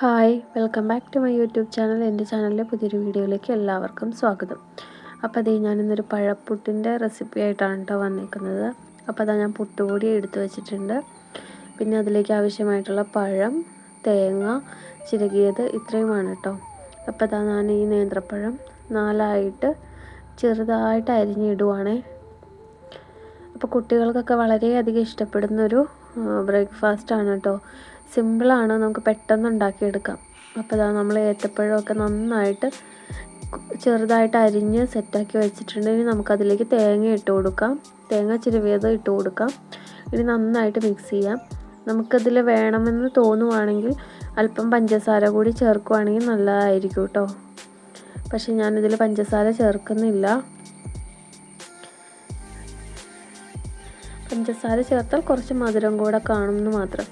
Hi welcome back to my YouTube channel. എന്റെ ചാനലിലെ പുതിയൊരു വീഡിയോയിലേക്ക് എല്ലാവർക്കും സ്വാഗതം. അപ്പോൾ അതേ ഞാനിന്നൊരു പഴപ്പുട്ടിന്റെ റെസിപ്പി ആയിട്ടാണ് കേട്ടോ വന്നിരിക്കുന്നത് അപ്പോൾ അതാ ഞാൻ പുട്ടുപൊടി എടുത്തു വെച്ചിട്ടുണ്ട്. പിന്നെ അതിലേക്ക് ആവശ്യമായിട്ടുള്ള പഴം തേങ്ങ ചിരകിയത് ഇത്രയുമാണ് കേട്ടോ. അപ്പോൾ അതാ ഞാൻ ഈ നേന്ത്രപ്പഴം നാലായിട്ട് ചെറുതായിട്ട് അരിഞ്ഞിടുവാണേ. അപ്പോൾ കുട്ടികൾക്കൊക്കെ വളരെയധികം ഇഷ്ടപ്പെടുന്നൊരു ബ്രേക്ക്ഫാസ്റ്റാണ് കേട്ടോ. സിമ്പിളാണ് നമുക്ക് പെട്ടെന്ന് ഉണ്ടാക്കിയെടുക്കാം. അപ്പോൾ ഇതാ നമ്മൾ ഏത്തപ്പഴമൊക്കെ നന്നായിട്ട് ചെറുതായിട്ട് അരിഞ്ഞ് സെറ്റാക്കി വെച്ചിട്ടുണ്ടെങ്കിൽ നമുക്കതിലേക്ക് തേങ്ങ ഇട്ട് കൊടുക്കാം. തേങ്ങ ചിരുവിയത് ഇട്ട് കൊടുക്കാം. ഇനി നന്നായിട്ട് മിക്സ് ചെയ്യാം. നമുക്കതിൽ വേണമെന്ന് തോന്നുവാണെങ്കിൽ അല്പം പഞ്ചസാര കൂടി ചേർക്കുവാണെങ്കിൽ നല്ലതായിരിക്കും കേട്ടോ. പക്ഷെ ഞാനിതിൽ പഞ്ചസാര ചേർക്കുന്നില്ല. പഞ്ചസാര ചേർത്താൽ കുറച്ച് മധുരം കൂടെ കാണുമെന്ന് മാത്രം.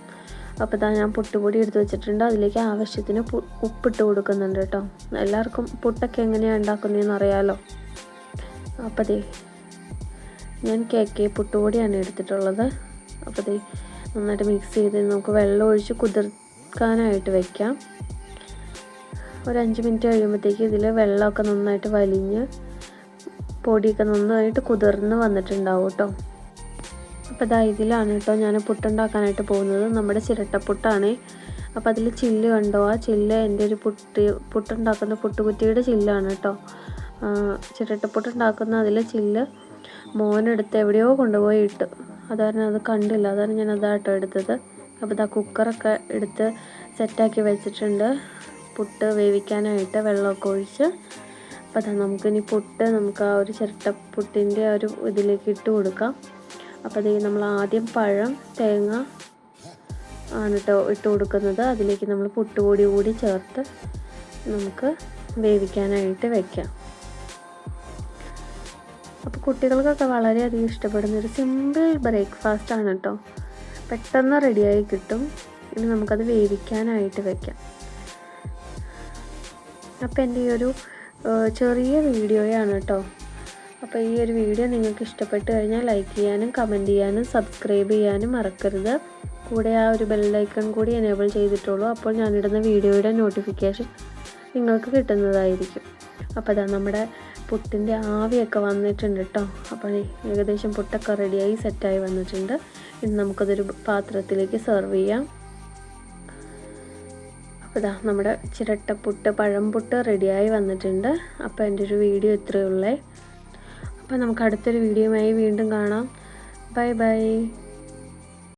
അപ്പോൾ ഇതാ ഞാൻ പുട്ടുപൊടി എടുത്ത് വെച്ചിട്ടുണ്ട്. അതിലേക്ക് ആവശ്യത്തിന് ഉപ്പിട്ട് കൊടുക്കുന്നുണ്ട് കേട്ടോ. എല്ലാവർക്കും പുട്ടൊക്കെ എങ്ങനെയാണ് ഉണ്ടാക്കുന്നതെന്ന് അറിയാമല്ലോ അപ്പോൾ ദേ ഞാൻ കേക്ക് പുട്ടുപൊടിയാണ് എടുത്തിട്ടുള്ളത്. അപ്പോൾ നന്നായിട്ട് മിക്സ് ചെയ്ത് നമുക്ക് വെള്ളം ഒഴിച്ച് കുതിർക്കാനായിട്ട് വെക്കാം. ഒരു അഞ്ച് മിനിറ്റ് കഴിയുമ്പോഴത്തേക്ക് ഇതിൽ വെള്ളമൊക്കെ നന്നായിട്ട് വലിഞ്ഞ് പൊടിയൊക്കെ നന്നായിട്ട് കുതിർന്ന് വന്നിട്ടുണ്ടാവും കേട്ടോ. അപ്പോൾ ഇതാ ഇതിലാണ് കേട്ടോ ഞാൻ പുട്ടുണ്ടാക്കാനായിട്ട് പോകുന്നത്. നമ്മുടെ ചിരട്ടപ്പുട്ടാണ്. അപ്പോൾ അതിൽ ചില്ല് കണ്ടോ? ആ ചില്ല് എന്റെ ഒരു പുട്ടി പുട്ടുണ്ടാക്കുന്ന പുട്ടുകുറ്റിയുടെ ചില്ലാണ് കേട്ടോ. ചിരട്ടപ്പുട്ടുണ്ടാക്കുന്ന അതിലെ ചില്ല് മോനെടുത്ത് എവിടെയോ കൊണ്ടുപോയി ഇട്ട്. അതുകാരണം അത് കണ്ടില്ല. അതാണ് ഞാൻ അതാട്ടോ എടുത്തത്. അപ്പോൾ ഇതാ കുക്കറൊക്കെ എടുത്ത് സെറ്റാക്കി വെച്ചിട്ടുണ്ട്. പുട്ട് വേവിക്കാനായിട്ട് വെള്ളമൊക്കെ ഒഴിച്ച്. അപ്പോൾ അതാ നമുക്കിനി പുട്ട് നമുക്ക് ആ ഒരു ചിരട്ടപ്പുട്ടിന്റെ ആ ഒരു ഇതിലേക്ക് ഇട്ട് കൊടുക്കാം. അപ്പോൾ അതേ നമ്മൾ ആദ്യം പഴം തേങ്ങ ആണ് കേട്ടോ ഇട്ട് കൊടുക്കുന്നത് അതിലേക്ക് നമ്മൾ പുട്ടുപൊടി കൂടി ചേർത്ത് നമുക്ക് വേവിക്കാനായിട്ട് വെക്കാം. അപ്പോൾ കുട്ടികൾക്കൊക്കെ വളരെയധികം ഇഷ്ടപ്പെടുന്ന ഒരു സിമ്പിൾ ബ്രേക്ക്ഫാസ്റ്റ് ആണ് കേട്ടോ പെട്ടെന്ന് റെഡിയായി കിട്ടും. ഇനി നമുക്കത് വേവിക്കാനായിട്ട് വെക്കാം. അപ്പോൾ എന്റെ ഈ ഒരു ചെറിയ വീഡിയോയാണ് കേട്ടോ അപ്പോൾ ഈ ഒരു വീഡിയോ നിങ്ങൾക്ക് ഇഷ്ടപ്പെട്ട് കഴിഞ്ഞാൽ ലൈക്ക് ചെയ്യാനും കമന്റ് ചെയ്യാനും സബ്സ്ക്രൈബ് ചെയ്യാനും മറക്കരുത്. കൂടെ ആ ഒരു ബെല്ലൈക്കൺ കൂടി എനേബിൾ ചെയ്തിട്ടുള്ളൂ. അപ്പോൾ ഞാനിടുന്ന വീഡിയോയുടെ നോട്ടിഫിക്കേഷൻ നിങ്ങൾക്ക് കിട്ടുന്നതായിരിക്കും. അപ്പോൾ അതാ നമ്മുടെ പുട്ടിന്റെ ആവിയൊക്കെ വന്നിട്ടുണ്ട് കേട്ടോ അപ്പോൾ ഏകദേശം പുട്ടൊക്കെ റെഡിയായി സെറ്റായി വന്നിട്ടുണ്ട്. ഇനി നമുക്കതൊരു പാത്രത്തിലേക്ക് സെർവ് ചെയ്യാം. അപ്പോൾ ഇതാ നമ്മുടെ ചിരട്ടപ്പുട്ട് പഴംപുട്ട് റെഡിയായി വന്നിട്ടുണ്ട്. അപ്പോൾ എന്റെ ഒരു വീഡിയോ ഇത്രയേ ഉള്ളേ. അപ്പോൾ നമുക്ക് അടുത്തൊരു വീഡിയോയുമായി വീണ്ടും കാണാം. Bye bye.